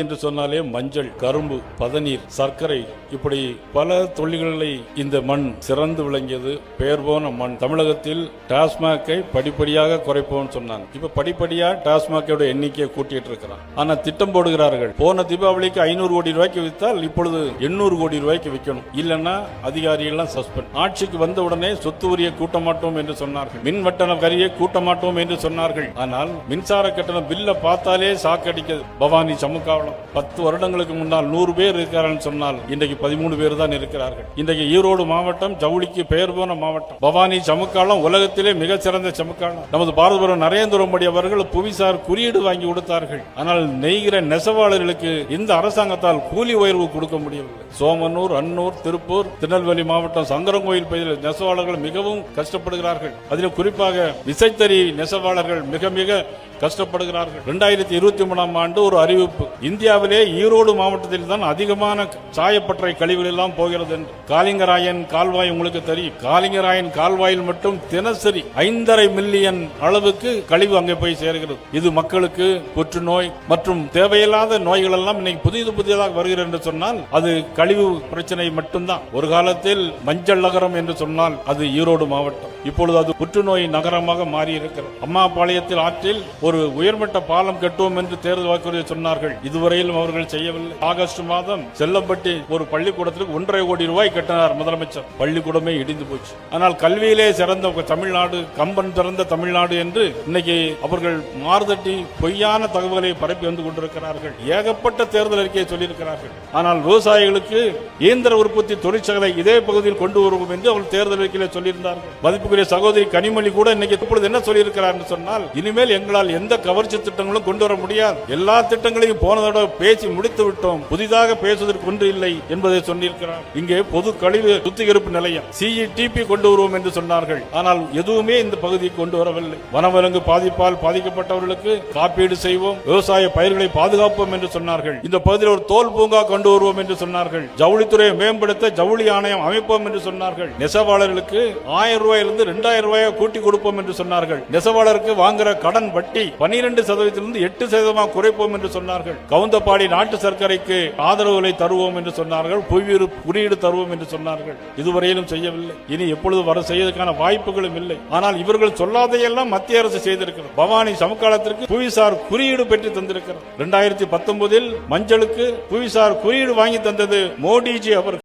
என்று சொன்னாலே மஞ்சள் கரும்பு பதநீர் சர்க்கரை இப்படி பல தொழில்களை இந்த மண் சிறந்து விளங்கியது. பெயர் போன மண். தமிழகத்தில் டாஸ்மாகை படிப்படியாக குறைப்போம்னு சொன்னாங்க. இப்ப படிப்படியா டாஸ்மாகோட எண்ணிக்கையை கூட்டிட்டு இருக்கிறான் ஆனா திட்டம் போடுகிறார்கள். போன தீபாவளிக்கு ஐநூறு கோடி ரூபாய்க்கு வித்தால் இப்பொழுது எண்ணூறு கோடி ரூபாய்க்கு விற்கணும் இல்லைன்னா அதிகாரிகள்லாம் சஸ்பெண்ட். ஆட்சிக்கு வந்த உடனே சொத்து உரிய கூட்ட மாட்டோம் என்று சொன்னார்கள். மின் வட்டண வரியை கூட்ட மாட்டோம் என்று சொன்னார்கள். ஆனால் மின்சார கட்டணம் பில்ல பார்த்தாலே சாக்கடிக்க பவானி சமுக்காவளம் பத்து வருடங்களுக்கு முன்னால் நூறு பேர் இருக்கிறார்கள் சொன்னால் இன்றைக்கு பதிமூணு பேர் தான் இருக்கிறார்கள். இன்றைக்கு ஈரோடு மாவட்டம் ஜவுளிக்கு பெயர் போன மாவட்டம். பவானி சமுக்காலம் உலகத்திலே மிக சிறந்த சமுக்காலம். நமது பாரதபுரம் நரேந்திர மோடி அவர்கள் புவிசார் குறியீடு வாங்கி கொடுத்தார்கள். ஆனால் நெய்கிற நெசவாளர்களுக்கு இந்த அரசாங்கத்தால் கூலி உயர்வு கொடுக்க முடியவில்லை. சோமனூர் அன்னூர் திருப்பூர் திருநெல்வேலி மாவட்டம் சங்கரங்கோயில் பகுதியில் நெசவாளர்கள் மிகவும் கஷ்டப்படுகிறார்கள். அதில் குறிப்பாக விசைத்தறி நெசவாளர்கள் மிக மிக கஷ்டப்படுகிறார்கள். இரண்டாயிரத்தி இருபத்தி மூணாம் ஆண்டு ஒரு அறிவிப்பு. இந்தியாவிலே ஈரோடு மாவட்டத்தில் தான் அதிகமான சாயப்பற்றை கழிவுகள் எல்லாம் போகிறது என்று. காலிங்கராயன் கால்வாய் உங்களுக்கு தெரியும். காலிங்கராயன் கால்வாயில் மட்டும் தினசரி ஐந்தரை மில்லியன் அளவுக்கு கழிவு அங்கே போய் சேர்கிறது. இது மக்களுக்கு புற்றுநோய் மற்றும் தேவையில்லாத நோய்கள் எல்லாம் இன்னைக்கு புதிது புதியதாக வருகிறது என்று சொன்னால் அது கழிவு பிரச்சனை மட்டும்தான். ஒரு காலத்தில் மஞ்சள் நகரம் என்று சொன்னால் அது ஈரோடு மாவட்டம். இப்பொழுது அது புற்றுநோய் நகரமாக மாறி இருக்கிறது அம்மாபாளையத்தில் ஆற்றில் ஒரு உயர்மட்ட பாலம் கட்டுவோம் என்று தேர்தல் வாக்குறுதி சொன்னார்கள். இதுவரையிலும் அவர்கள் செய்யவில்லை. ஆகஸ்ட் மாதம் செல்லம்பட்டி ஒரு பள்ளிக்கூடத்திற்கு ஒன்றரை கோடி ரூபாய் கட்டினார் முதலமைச்சர். பள்ளிக்கூடமே இடிந்து போச்சு. ஆனால் கல்வியிலே சிறந்த தமிழ்நாடு கம்பன் சிறந்த தமிழ்நாடு என்று இன்னைக்கு அவர்கள் மாறுதட்டி பொய்யான தகவல்களை பரப்பி வந்து கொண்டிருக்கிறார்கள். ஏகப்பட்ட தேர்தல் அறிக்கையை சொல்லியிருக்கிறார்கள். ஆனால் விவசாயிகளுக்கு இயந்திர உற்பத்தி தொழிற்சாலை இதே பகுதியில் கொண்டு வருவோம் என்று அவர்கள் தேர்தல் அறிக்கையில் சொல்லியிருந்தார்கள். மதிப்புக்குரிய சகோதரி கனிமொழி கூட இன்னைக்கு இப்பொழுது என்ன சொல்லியிருக்கிறார் என்று சொன்னால் இனிமேல் எங்களால் எந்த கவர்ச்சி திட்டங்களும் கொண்டு வர முடியாது. எல்லா திட்டங்களையும் போன தடவை பேசி முடித்து விட்டோம். புதிதாக பேசுவதற்கு ஒன்று இல்லை என்பதை சொன்னிருக்கிறார். இங்கே பொது கழிவு சுத்திகரிப்பு நிலையம் சிஇடிபி கொண்டு வருவோம் என்று சொன்னார்கள். ஆனால் எதுவுமே இந்த பகுதிக்கு கொண்டு வரவில்லை. வனவிலங்கு பாதிப்பால் பாதிக்கப்பட்டவர்களுக்கு காப்பீடு செய்வோம் விவசாய பயிர்களை பாதுகாப்போம் என்று சொன்னார்கள். இந்த பகுதியில் ஒரு தோல் பூங்கா கொண்டு வருவோம் என்று சொன்னார்கள். ஜவுளித்துறையை மேம்படுத்த ஜவுளி ஆணையம் அமைப்போம் என்று சொன்னார்கள். நெசவாளர்களுக்கு ஆயிரம் ரூபாயிலிருந்து ரெண்டாயிரம் ரூபாயை கூட்டி கொடுப்போம் என்று சொன்னார்கள். நெசவாளருக்கு வாங்குற கடன் வட்டி பனிரெண்டு சதவீதத்திலிருந்து எட்டு சதவீதமாக குறைப்போம் என்று சொன்னார்கள். கவுந்தப்பாடி நாட்டு சர்க்கரைக்கு ஆதரவுகளை தருவோம் என்று சொன்னார்கள் புவியிரு குறியீடு தருவோம் என்று சொன்னார்கள். இதுவரையிலும் செய்யவில்லை. இனி எப்பொழுது வர செய்வதற்கான வாய்ப்புகளும் இல்லை. ஆனால் இவர்கள் சொல்லாதையெல்லாம் மத்திய அரசு செய்திருக்கிறது. பவானி சமகாலத்திற்கு புவிசார் குறியீடு பெற்று தந்திருக்கிறது இரண்டாயிரத்தி பத்தொன்பதில் மஞ்சளுக்கு புவிசார் குறியீடு வாங்கி தந்தது மோடிஜி அவர்